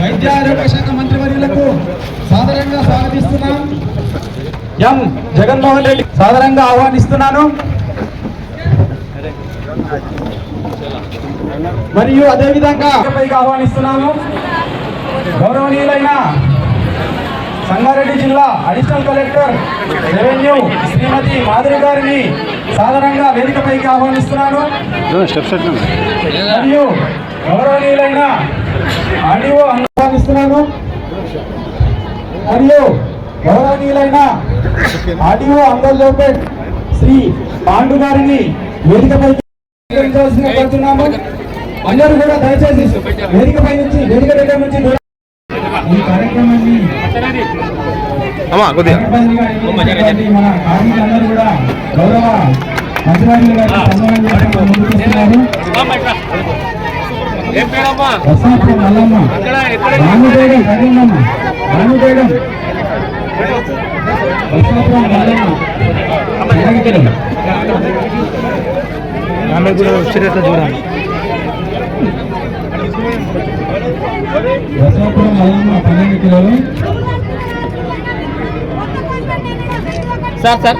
వైద్య ఆరోగ్య శాఖ మంత్రివర్యులకు సాదరంగా స్వాగతిస్తున్నాం. ఎం జగన్మోహన్ రెడ్డి సాదరంగా ఆహ్వానిస్తున్నాను. మరియు అదేవిధంగా ఆహ్వానిస్తున్నాను. గౌరవనీయులైన సంగారెడ్డి జిల్లా additional collector revenue Shrimati Madhuri గారిని సాధారణంగా వేదికపైకి ఆహ్వానిస్తున్నాను. మరియు గౌరవనీయులైన ఆడియో ఆహ్వానిస్తున్నాను మరియు గౌరవనీయులైన ఆడియో అంగల్లోపేట్ శ్రీ పాండు గారిని స్వీకరించాల్సిందిగా కోరుతున్నాము. అందరూ కూడా దయచేసి వేదికపై నుంచి వేదిక దగ్గర నుంచి ఈ కార్యక్రమాన్ని మన కార్మికులందరూ కూడా గౌరవ మంత్రివర్యులు గారికి సన్మానం చేయడానికి ముందుకు వస్తున్నారు. వసంతపురం మల్లమ్మ రాముదేగం కరీమమ్మ రాముదేగం వసంతపురం మల్లమ్మ జగన్గిరి. ఆమె కూడా వచ్చేటట్లు చూడండి వసంతపురం మల్లమ్మ పన్నెండు కిలోలు సార్ సార్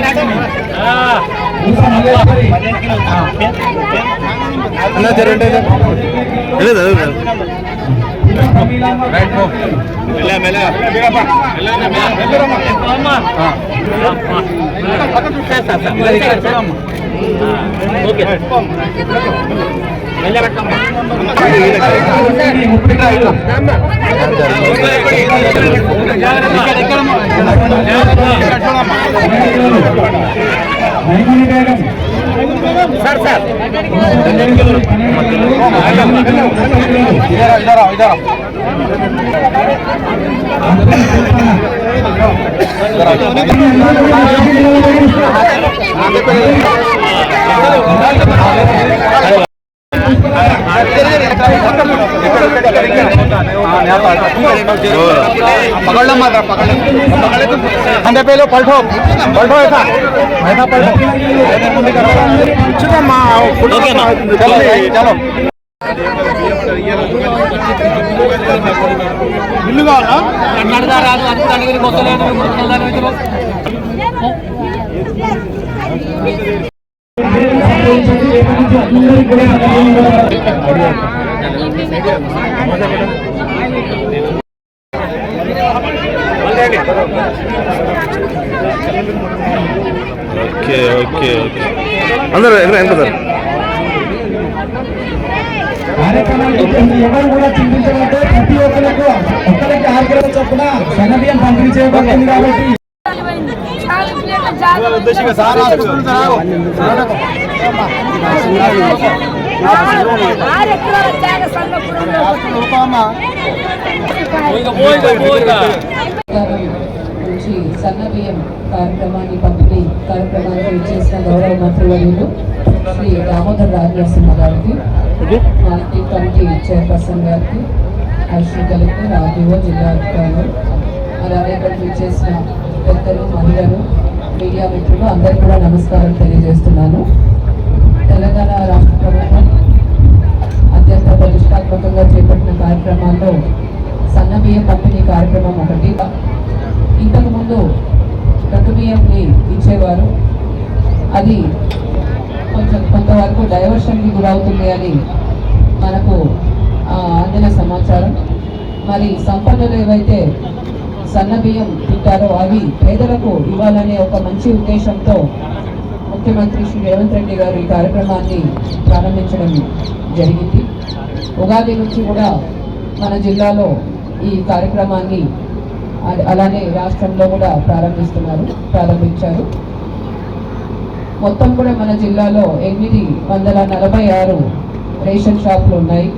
ఓకే గౌరవ మంత్రివర్యులు సార్ సార్ पकड़ लो मात्र पकड़ लो अंदर पे लो पलटो पलटो ऐसा ऐसा पलटो चलो माँ ఓకే అమ్మా. चलो चलो ఇల్లు కావాలా కన్నడదా రాదు అంత అడిగిన మొత్తలేదు ఓకే ఓకే ఓకే. అందరు ఎక్కడ ఎంత సార్? కార్యక్రమాలు గురించి ఎవరు కూడా చింతించవద్దు. ప్రతి ఒక్కరికి ఒక్కరికి కిలోల చొప్పున సన్నబియ్యం పంపిణీ చేయబడుతుంది కాబట్టి నుంచి సన్నబియ్యం కార్యక్రమాన్ని పంపిణీ కార్యక్రమానికి ఇచ్చేసిన గౌరవ మంత్రివర్యులు శ్రీ దామోదర్ రాజనరసింహ గారికి మార్కెట్ కమిటీ చైర్పర్సన్ గారికి అశ్రీ కలెక్టర్ ఆర్డీఓ జిల్లా అధికారులు అలాగే ఇక్కడికి చేసిన పెద్దలు మహిళలు మీడియా మిత్రులు అందరికీ కూడా నమస్కారం తెలియజేస్తున్నాను. తెలంగాణ రాష్ట్ర ప్రభుత్వం అత్యంత ప్రతిష్టాత్మకంగా చేపట్టిన కార్యక్రమాల్లో సన్న బియ్యం పంపిణీ కార్యక్రమం ఒకటి. ఇంతకుముందు బియ్యంని ఇచ్చేవారు. అది కొంచెం కొంతవరకు డైవర్షన్కి గురవుతుంది అని మనకు ఆ, అందిన సమాచారం. మరి సంపన్నులు ఏవైతే సన్న బియ్యం తింటారో అవి పేదలకు ఇవ్వాలనే ఒక మంచి ఉద్దేశంతో ముఖ్యమంత్రి శ్రీ రేవంత్ రెడ్డి గారు ఈ కార్యక్రమాన్ని ప్రారంభించడం జరిగింది. ఉగాది నుంచి కూడా మన జిల్లాలో ఈ కార్యక్రమాన్ని అ- అలానే రాష్ట్రంలో కూడా ప్రారంభిస్తున్నారు ప్రారంభించారు. మొత్తం కూడా మన జిల్లాలో ఎనిమిది వందల నలభై ఆరు రేషన్ షాపులు ఉన్నాయి.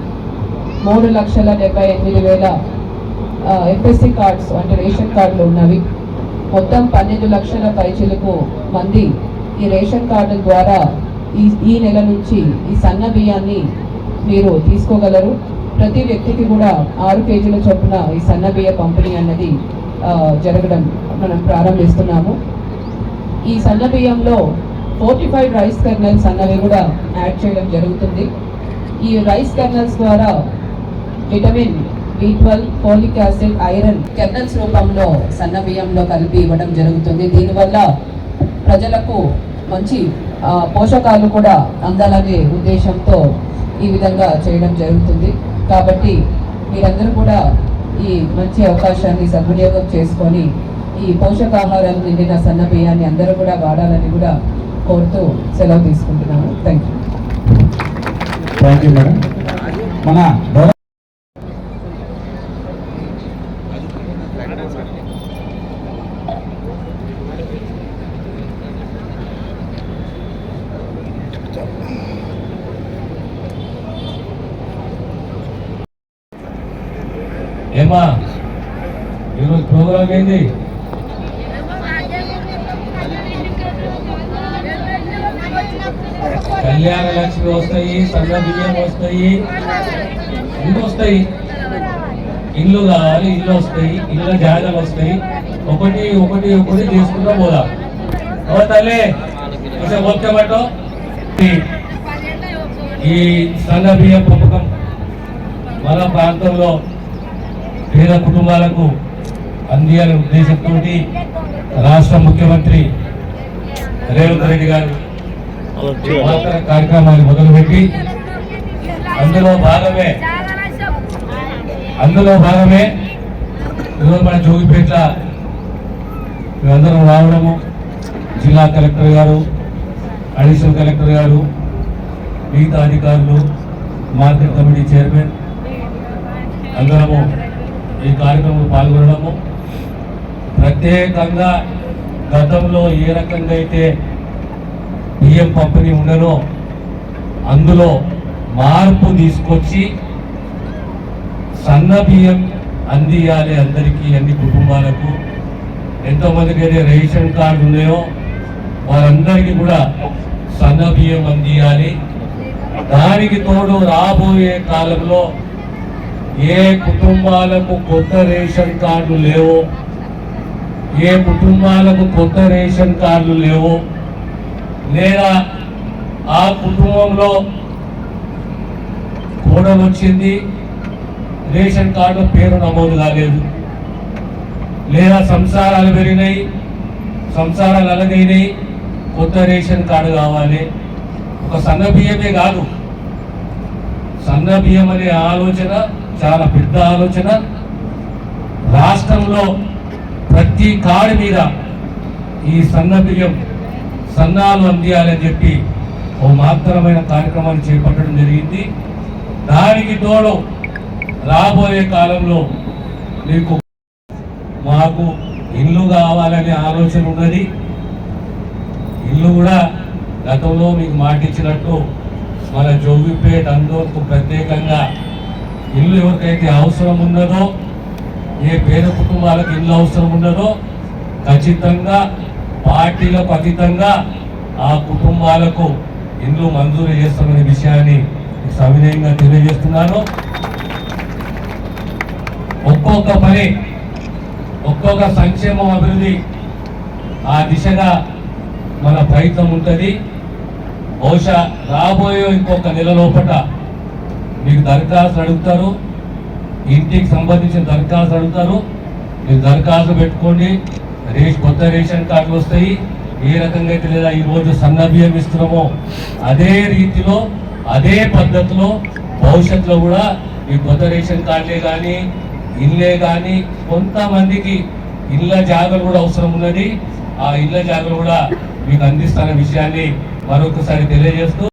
మూడు లక్షల డెబ్బై ఎనిమిది వేల ఎఫ్ఎస్సి కార్డ్స్ అంటే రేషన్ కార్డులు ఉన్నవి. మొత్తం పన్నెండు లక్షల పైచిలకు మంది ఈ రేషన్ కార్డుల ద్వారా ఈ ఈ నెల నుంచి ఈ సన్న బియ్యాన్ని మీరు తీసుకోగలరు. ప్రతి వ్యక్తికి కూడా ఆరు కేజీల చొప్పున ఈ సన్న బియ్య పంపిణీ అన్నది జరగడం మనం ప్రారంభిస్తున్నాము. ఈ సన్న బియ్యంలో ఫోర్టిఫైడ్ రైస్ కర్నల్స్ అన్నవి కూడా యాడ్ చేయడం జరుగుతుంది. ఈ రైస్ కర్నల్స్ ద్వారా vitamin B twelve folic acid iron kernels రూపంలో సన్న బియ్యంలో కలిపి ఇవ్వడం జరుగుతుంది. దీనివల్ల ప్రజలకు మంచి పోషకాలు కూడా అందాలనే ఉద్దేశంతో ఈ విధంగా చేయడం జరుగుతుంది. కాబట్టి మీరందరూ కూడా ఈ మంచి అవకాశాన్ని సద్వినియోగం చేసుకొని ఈ పోషకాహారాలు నిండిన సన్న బియ్యాన్ని అందరూ కూడా వాడాలని కూడా కోరుతూ సెలవు తీసుకుంటున్నాను thank you thank you madam. మన గౌరవ ఏమా? ఈరోజు ప్రోగ్రామ్ ఏంది? కళ్యాణ లక్ష్మి వస్తాయి సన్న బియ్యం వస్తాయి. ఇల్లు వస్తాయి? ఇల్లు కావాలి ఇల్లు వస్తాయి ఇళ్ళ జాగాలు వస్తాయి. ఒకటి ఒకటి ఒకటి చేసుకుంటూ పోదాం. ఓ తల్లి కొంచెం ఈ సన్న బియ్యం పంపకం మన ప్రాంతంలో పేద కుటుంబాలకు అందియాలనే ఉద్దేశంతో రాష్ట్ర ముఖ్యమంత్రి రేవంత్ రెడ్డి గారు కార్యక్రమాన్ని మొదలుపెట్టి అందులో భాగమే అందులో భాగమే ఈరోజు మన జోగిపేట మేమందరం రావడము. జిల్లా కలెక్టర్ గారు అడిషనల్ కలెక్టర్ గారు మిగతా అధికారులు మార్కెట్ కమిటీ చైర్మన్ అందరము ఈ కార్యక్రమంలో పాల్గొనడము. ప్రత్యేకంగా గతంలో ఏ రకంగా అయితే బియ్యం పంపిణీ ఉండనో అందులో మార్పు తీసుకొచ్చి సన్న బియ్యం అందియాలి అందరికీ అన్ని కుటుంబాలకు. ఎంతోమందికి అయితే రేషన్ కార్డు ఉన్నాయో వారందరికీ కూడా సన్న బియ్యం అందియాలి. దానికి తోడు రాబోయే కాలంలో ఏ కుటుంబాలకు కొత్త రేషన్ కార్డు లేవో ఏ కుటుంబాలకు కొత్త రేషన్ కార్డులు లేవో లేదా ఆ కుటుంబంలో కోడలు వచ్చింది రేషన్ కార్డు పేరు నమోదు కాలేదు. లేదా సంసారాలు పెరిగినాయి సంసారాలు అలగైనాయి కొత్త రేషన్ కార్డు కావాలి. ఒక సన్న బియ్యమే కాదు. సన్న బియ్యం అనే ఆలోచన చాలా పెద్ద ఆలోచన. రాష్ట్రంలో ప్రతి కాడి మీద ఈ సన్న బియ్యం సన్నాలు అందియాలని చెప్పి ఓ మహత్తరమైన కార్యక్రమాన్ని చేపట్టడం జరిగింది. దానికి తోడు రాబోయే కాలంలో మీకు మాకు ఇల్లు కావాలనే ఆలోచన ఉన్నది. ఇల్లు కూడా గతంలో మీకు మాటిచ్చినట్టు మన జోగిపేట అందోకు ప్రత్యేకంగా ఇల్లు ఎవరికైతే అవసరం ఉన్నదో ఏ పేద కుటుంబాలకు ఇల్లు అవసరం ఉన్నదో ఖచ్చితంగా పార్టీలకు అతీతంగా ఆ కుటుంబాలకు ఇల్లు మంజూరు చేస్తున్న విషయాన్ని సవినయంగా తెలియజేస్తున్నాను. ఒక్కొక్క పని ఒక్కొక్క సంక్షేమం అభివృద్ధి ఆ దిశగా మన ప్రయత్నం ఉంటుంది. బహుశా రాబోయే ఇంకొక నెల లోపట మీకు దరఖాస్తు అడుగుతారు ఇంటికి సంబంధించిన దరఖాస్తు అడుగుతారు మీరు దరఖాస్తు పెట్టుకోండి. రేష్ కొత్త రేషన్ కార్డులు వస్తాయి. ఏ రకంగా అయితే లేదా ఈ రోజు సన్న బియ్యం ఇస్తున్నామో అదే రీతిలో అదే పద్ధతిలో భవిష్యత్తులో కూడా ఈ కొత్త రేషన్ కార్డులే కానీ ఇల్లే కానీ కొంతమందికి ఇళ్ళ జాగలు కూడా అవసరం ఉన్నది. ఆ ఇళ్ళ జాగలు కూడా మీకు అందిస్తున్న విషయాన్ని మరొకసారి తెలియజేస్తూ